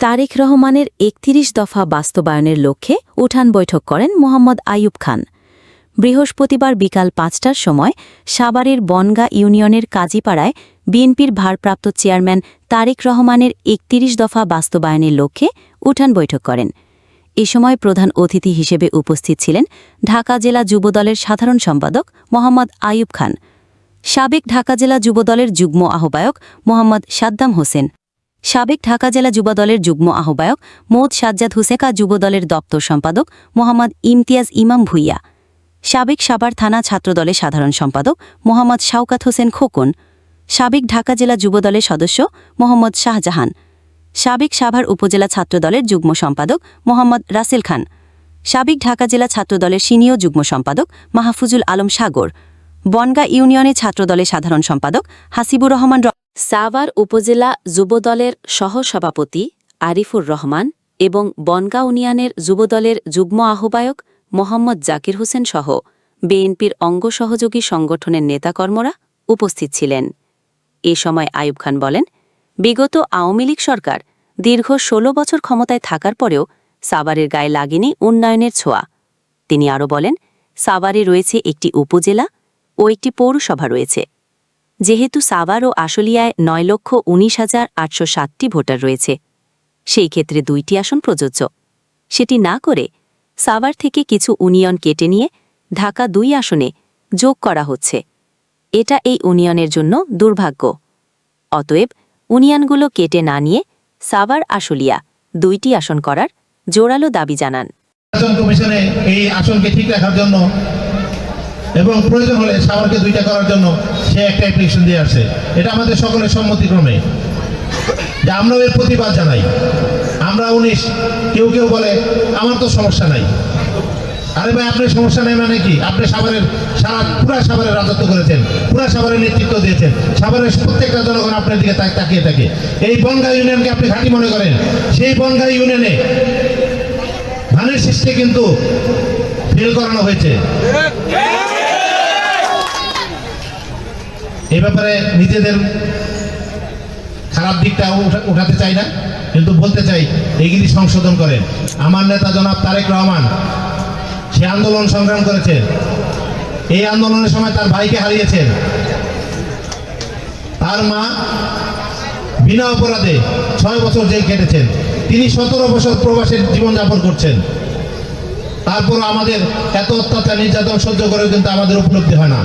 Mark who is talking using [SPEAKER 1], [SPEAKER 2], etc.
[SPEAKER 1] তারেক রহমানের একত্রিশ দফা বাস্তবায়নের লক্ষ্যে উঠান বৈঠক করেন মোহাম্মদ আইয়ুব খান। বৃহস্পতিবার বিকাল পাঁচটার সময় সাভারের বনগা ইউনিয়নের কাজীপাড়ায় বিএনপির ভারপ্রাপ্ত চেয়ারম্যান তারেক রহমানের একত্রিশ দফা বাস্তবায়নের লক্ষ্যে উঠান বৈঠক করেন। এ সময় প্রধান অতিথি হিসেবে উপস্থিত ছিলেন ঢাকা জেলা যুবদলের সাধারণ সম্পাদক মোহাম্মদ আইয়ুব খান। সাবেক ঢাকা জেলা যুবদলের যুগ্ম আহ্বায়ক মোহাম্মদ সাদ্দাম হোসেন। সাবেক ঢাকা জেলা যুবদলের যুগ্ম আহ্বায়ক মোদ সাজ্জাদ হুসেকা যুবদলের দপ্তর সম্পাদক মোহাম্মদ ইমতিয়াজ ইমাম ভুইয়া, সাবেক সাভার থানা ছাত্রদলের সাধারণ সম্পাদক মোহাম্মদ শাওকাত হোসেন খোকন, সাবেক ঢাকা জেলা যুবদলের সদস্য মোহাম্মদ শাহজাহান, সাবেক সাভার উপজেলা ছাত্রদলের যুগ্ম সম্পাদক মোহাম্মদ রাসেল খান, সাবেক ঢাকা জেলা ছাত্রদলের সিনিয়র যুগ্ম সম্পাদক মাহফুজুল আলম সাগর, বনগা ইউনিয়নে ছাত্রদলের সাধারণ সম্পাদক হাসিবুর রহমান সাভার উপজেলা যুবদলের সহসভাপতি আরিফুর রহমান এবং বনগা ইউনিয়নের যুবদলের যুগ্ম আহ্বায়ক মোহাম্মদ জাকির হোসেন সহ বিএনপির অঙ্গ সহযোগী সংগঠনের নেতাকর্মরা উপস্থিত ছিলেন। এ সময় আয়ুব খান বলেন, বিগত আওয়ামী লীগ সরকার দীর্ঘ ১৬ বছর ক্ষমতায় থাকার পরেও সাভারের গায়ে লাগেনি উন্নয়নের ছোঁয়া। তিনি আরও বলেন, সাভারে রয়েছে একটি উপজেলা ও একটি পৌরসভা রয়েছে। যেহেতু সাভার ও আশুলিয়ায় নয় লক্ষ উনিশ হাজার আটশো সাতটি ভোটার রয়েছে, সেই ক্ষেত্রে দুইটি আসন প্রযোজ্য। সেটি না করে সাভার থেকে কিছু ইউনিয়ন কেটে নিয়ে ঢাকা দুই আসনে যোগ করা হচ্ছে। এটা এই ইউনিয়নের জন্য দুর্ভাগ্য। অতএব ইউনিয়নগুলো কেটে না নিয়ে সাভার আশুলিয়া দুইটি আসন করার জোরালো দাবি জানান।
[SPEAKER 2] কমিশনে এই আসনকে ঠিক রাখার জন্য এবং প্রয়োজন হলে সাভারকে দুইটা করার জন্য সে একটা অ্যাপ্লিকেশন দিয়ে আসছে এটা আমাদের সকলের সম্মতিক্রমে যে আমরাও এর প্রতিবাদ জানাই। আমরা উনিশ, কেউ কেউ বলে, আমার তো সমস্যা নাই। আরে ভাই, আপনার সমস্যা নেই মানে কি? আপনি সাভারের সারা, পুরা সাভারের রাজত্ব করেছেন। পুরা সাভারের নেতৃত্ব দিয়েছেন। সাভারের প্রত্যেকটা জনগণ আপনার দিকে তাক- তাকিয়ে থাকে। এই বনগা ইউনিয়নকে আপনি ঘাঁটি মনে করেন। সেই বনগা ইউনিয়নে ধানের শীষকে কিন্তু ফেল করানো হয়েছে। এই ব্যাপারে নিজেদের খারাপ দিকটা উঠাতে চাই না, কিন্তু বলতে চাই এগুলি সংশোধন করেন। আমার নেতা জনাব তারেক রহমান, সে আন্দোলন সংগ্রাম করেছেন এই আন্দোলনের সময় তার ভাইকে হারিয়েছেন। তার মা বিনা অপরাধে ছয় বছর জেল কেটেছেন। তিনি সতেরো বছর প্রবাসের জীবনযাপন করছেন। তারপর আমাদের এত অত্যাচার, নির্যাতন সহ্য করেও কিন্তু আমাদের উপলব্ধি হয় না।